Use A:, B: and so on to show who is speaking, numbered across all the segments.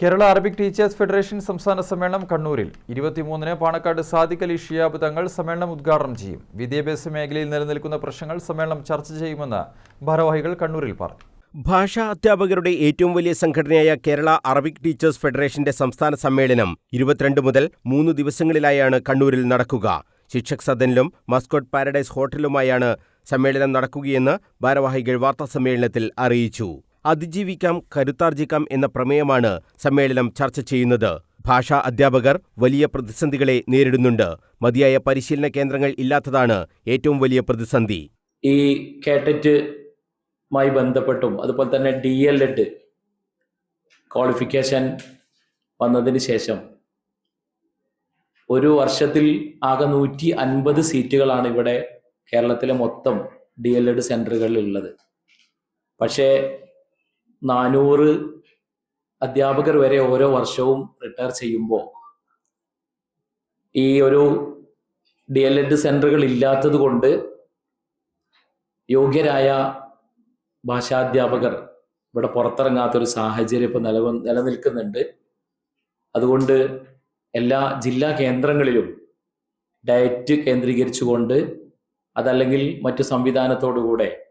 A: Kerala Arabic teachers federation സംസ്ഥാന സമ്മേളനം കണ്ണൂരിൽ. ഇരുപത്തിമൂന്നിന് പാണക്കാട് സാദിഖ് അലി ഷിയാബ് തങ്ങൾ സമ്മേളനം ഉദ്ഘാടനം ചെയ്യും. വിദ്യാഭ്യാസ മേഖലയിൽ നിലനിൽക്കുന്ന പ്രശ്നങ്ങൾ സമ്മേളനം ചർച്ച ചെയ്യുമെന്ന് ഭാരവാഹികൾ കണ്ണൂരിൽ പറഞ്ഞു.
B: ഭാഷാ അധ്യാപകരുടെ ഏറ്റവും വലിയ സംഘടനയായ കേരള അറബിക് ടീച്ചേഴ്സ് ഫെഡറേഷന്റെ സംസ്ഥാന സമ്മേളനം ഇരുപത്തിരണ്ട് മുതൽ മൂന്ന് ദിവസങ്ങളിലായാണ് കണ്ണൂരിൽ നടക്കുക. ശിക്ഷക് സദനിലും മസ്കോട്ട് പാരഡൈസ് ഹോട്ടലുമായാണ് സമ്മേളനം നടക്കുകയെന്ന് ഭാരവാഹികൾ വാർത്താസമ്മേളനത്തിൽ അറിയിച്ചു. അതിജീവിക്കാം കരുത്താർജിക്കാം എന്ന പ്രമേയമാണ് സമ്മേളനം ചർച്ച ചെയ്യുന്നത്. ഭാഷാ അധ്യാപകർ വലിയ പ്രതിസന്ധികളെ നേരിടുന്നുണ്ട്. മതിയായ പരിശീലന കേന്ദ്രങ്ങൾ ഇല്ലാത്തതാണ് ഏറ്റവും വലിയ പ്രതിസന്ധി.
C: ഈ കാറ്ററ്റുമായി ബന്ധപ്പെട്ടും അതുപോലെ തന്നെ ഡി എൽ എഡ് ക്വാളിഫിക്കേഷൻ വന്നതിന് ശേഷം ഒരു വർഷത്തിൽ ആകെ നൂറ്റി അൻപത് സീറ്റുകളാണ് ഇവിടെ കേരളത്തിലെ മൊത്തം ഡി എൽ എഡ് സെന്ററുകളിൽ ഉള്ളത് പക്ഷേ നാനൂറ് അധ്യാപകർ വരെ ഓരോ വർഷവും റിട്ടയർ ചെയ്യുമ്പോൾ ഈ ഒരു ഡി എൽ എഡ് സെന്ററുകൾ ഇല്ലാത്തത് കൊണ്ട് യോഗ്യരായ ഭാഷാധ്യാപകർ ഇവിടെ പുറത്തിറങ്ങാത്തൊരു സാഹചര്യം ഇപ്പോൾ നിലവ നിലനിൽക്കുന്നുണ്ട്. അതുകൊണ്ട് എല്ലാ ജില്ലാ കേന്ദ്രങ്ങളിലും ഡയറ്റ് കേന്ദ്രീകരിച്ചുകൊണ്ട് അതല്ലെങ്കിൽ മറ്റു സംവിധാനത്തോടുകൂടെ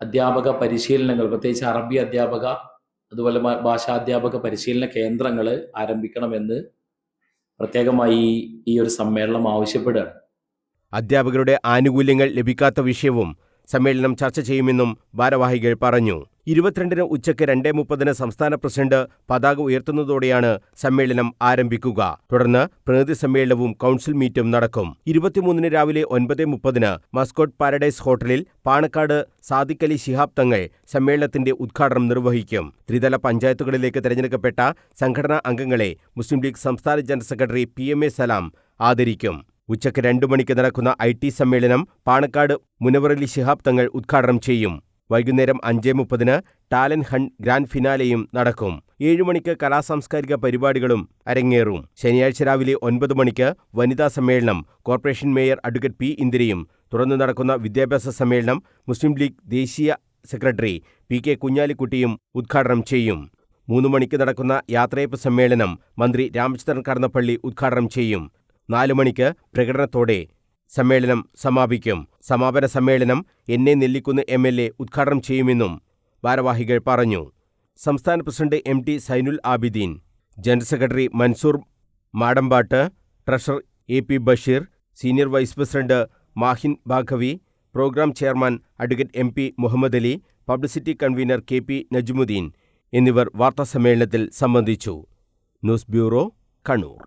C: അധ്യാപക പരിശീലനങ്ങൾ പ്രത്യേകിച്ച് അറബി അധ്യാപക അതുപോലെ ഭാഷാ അധ്യാപക പരിശീലന കേന്ദ്രങ്ങൾ ആരംഭിക്കണമെന്ന് പ്രത്യേകമായി ഈ ഒരു സമ്മേളനം ആവശ്യപ്പെടുകയാണ്.
B: അധ്യാപകരുടെ ആനുകൂല്യങ്ങൾ ലഭിക്കാത്ത വിഷയവും സമ്മേളനം ചർച്ച ചെയ്യുമെന്നും ഭാരവാഹികൾ പറഞ്ഞു. ഇരുപത്തിരണ്ടിന് ഉച്ചയ്ക്ക് രണ്ടേ മുപ്പതിന് സംസ്ഥാന പ്രസിഡന്റ് പതാക ഉയർത്തുന്നതോടെയാണ് സമ്മേളനം ആരംഭിക്കുക. തുടർന്ന് പ്രതിനിധി സമ്മേളനവും കൗൺസിൽ മീറ്റും നടക്കും. ഇരുപത്തിമൂന്നിന് രാവിലെ ഒൻപത് മുപ്പതിന് മസ്കോട്ട് പാരഡൈസ് ഹോട്ടലിൽ പാണക്കാട് സാദിഖലി ശിഹാബ് തങ്ങൾ സമ്മേളനത്തിന്റെ ഉദ്ഘാടനം നിർവഹിക്കും. ത്രിതല പഞ്ചായത്തുകളിലേക്ക് തെരഞ്ഞെടുക്കപ്പെട്ട സംഘടനാ അംഗങ്ങളെ മുസ്ലിം ലീഗ് സംസ്ഥാന general secretary P M A Salam ആദരിക്കും. ഉച്ചയ്ക്ക് രണ്ടു മണിക്ക് നടക്കുന്ന ഐ ടി സമ്മേളനം പാണക്കാട് മുനവറലി ശിഹാബ് തങ്ങൾ ഉദ്ഘാടനം ചെയ്യും. വൈകുന്നേരം അഞ്ചേ മുപ്പതിന് ടാലന്റ് ഹണ്ട് ഗ്രാൻഡ് ഫിനാലെയും നടക്കും. ഏഴു മണിക്ക് കലാസാംസ്കാരിക പരിപാടികളും അരങ്ങേറും. ശനിയാഴ്ച രാവിലെ ഒൻപത് മണിക്ക് വനിതാ സമ്മേളനം കോർപ്പറേഷൻ മേയർ അഡ്വക്കേറ്റ് പി ഇന്ദിരയും തുടർന്ന് നടക്കുന്ന വിദ്യാഭ്യാസ സമ്മേളനം മുസ്ലിം ലീഗ് ദേശീയ സെക്രട്ടറി പി കെ കുഞ്ഞാലിക്കുട്ടിയും ഉദ്ഘാടനം ചെയ്യും. മൂന്ന് മണിക്ക് നടക്കുന്ന യാത്രയപ്പ് സമ്മേളനം മന്ത്രി രാമചന്ദ്രൻ കടന്നപ്പള്ളി ഉദ്ഘാടനം ചെയ്യും. നാലു മണിക്ക് പ്രകടനത്തോടെ സമ്മേളനം സമാപിക്കും. സമാപന സമ്മേളനം N A Nellikkunnu M L A ഉദ്ഘാടനം ചെയ്യുമെന്നും ഭാരവാഹികൾ പറഞ്ഞു. സംസ്ഥാന president M T Zainul Abideen general secretary Mansoor Madampattu treasurer A P Basheer senior vice president Mahin Baghavi programme chairman advocate M P Muhammad Ali publicity convener K P Najmuddeen എന്നിവർ വാർത്താസമ്മേളനത്തിൽ സംബന്ധിച്ചു. News bureau Kannur.